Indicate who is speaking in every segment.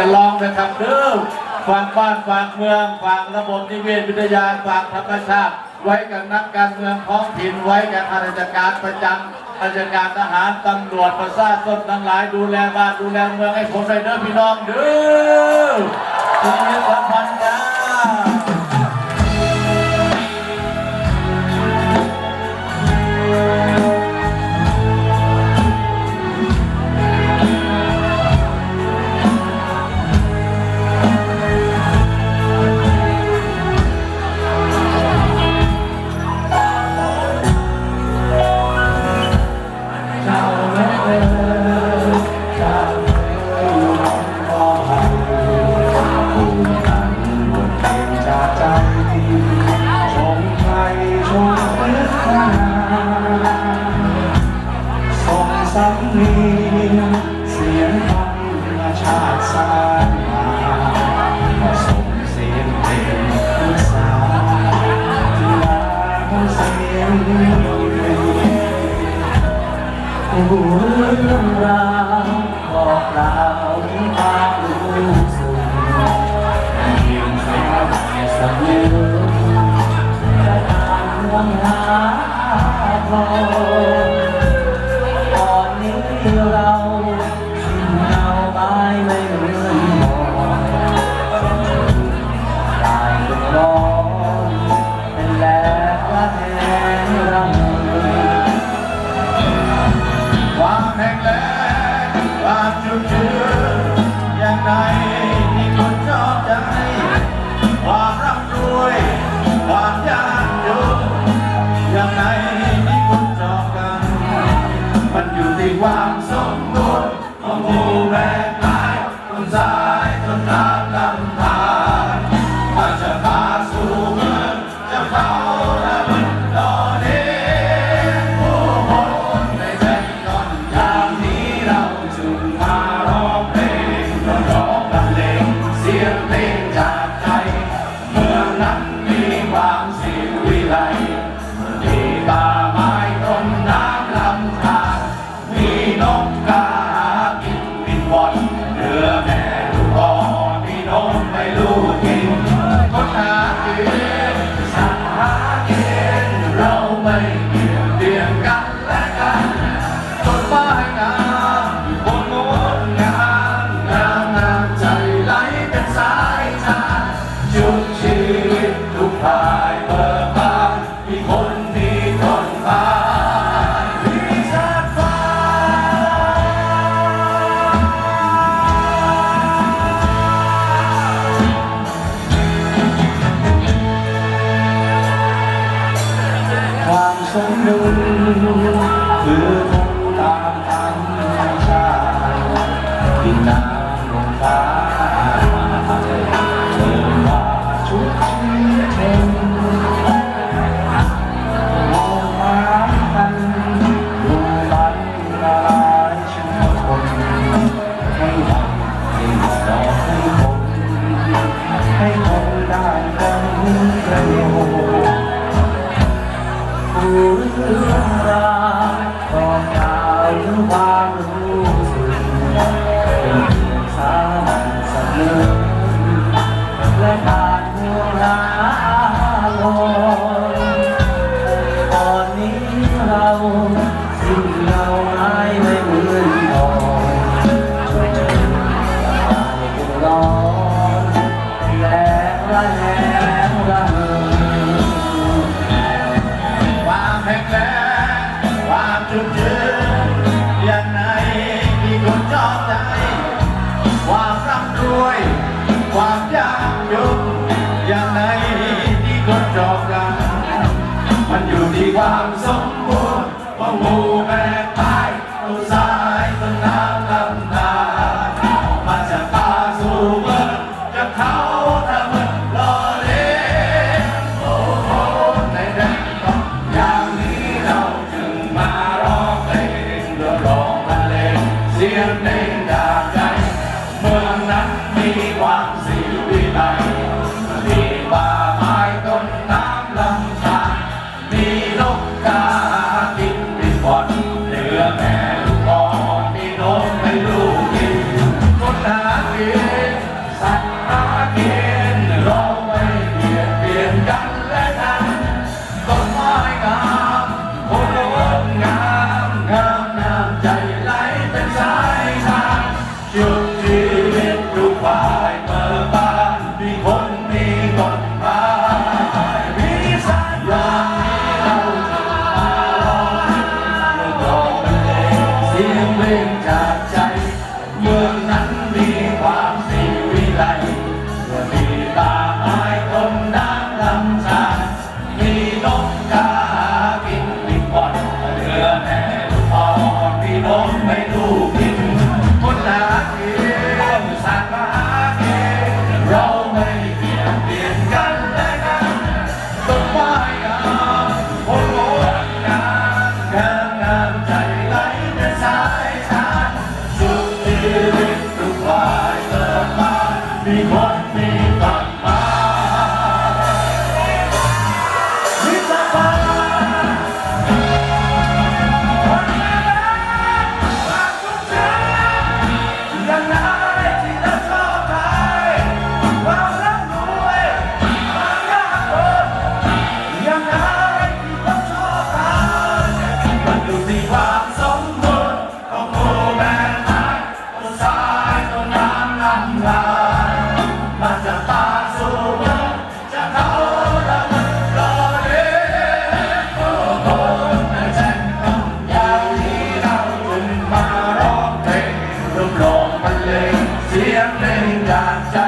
Speaker 1: ลองนะครับเริ่มฝากบ้านฝากเมืองฝากระบบนิเวศวิทยาฝากธรรมชาติ ไว้กับนักการเมืองท้องถิ่นไว้กับข้าราชการประจำข้าราชการทหารตำรวจประชาชนทั้งหลายดูแลบ้านดูแลเมืองให้ผมได้เด้อพี่น้องเด้อ
Speaker 2: แห่งแรงปากจุดเชื้
Speaker 1: ออย่างไรที่คนชอบใจ ความร่ำรวย ความยากจนอย่างไรที่คนชอบกัน มันอยู่ที่ความสมดุลของผู้แปรกายคน
Speaker 2: สา สักหนึ่ง
Speaker 1: คือ สุราของดาววัน มีคนมีฝันมาวิสาขาคนแม่ฝากทุกใจยังไงที่จะชอบใครความร่ำรวยความยากจนยังไงที่ต้องชอบใครมันอยู่ที่ความสมบูรณ์ของผู้แม่ไม้ต้นสายต้นน้ำลำธา ยงเพลงจากใจ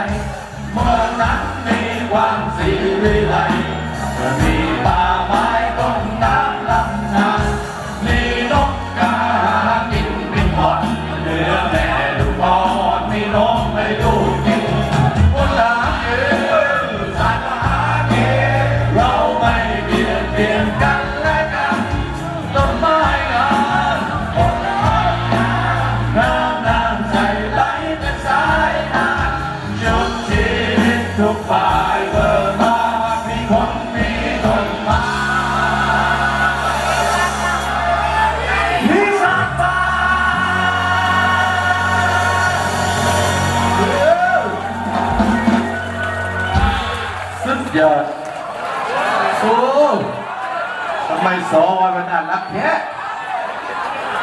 Speaker 1: ยอดโอ้ทำไมสอวันมันน่ารักแค่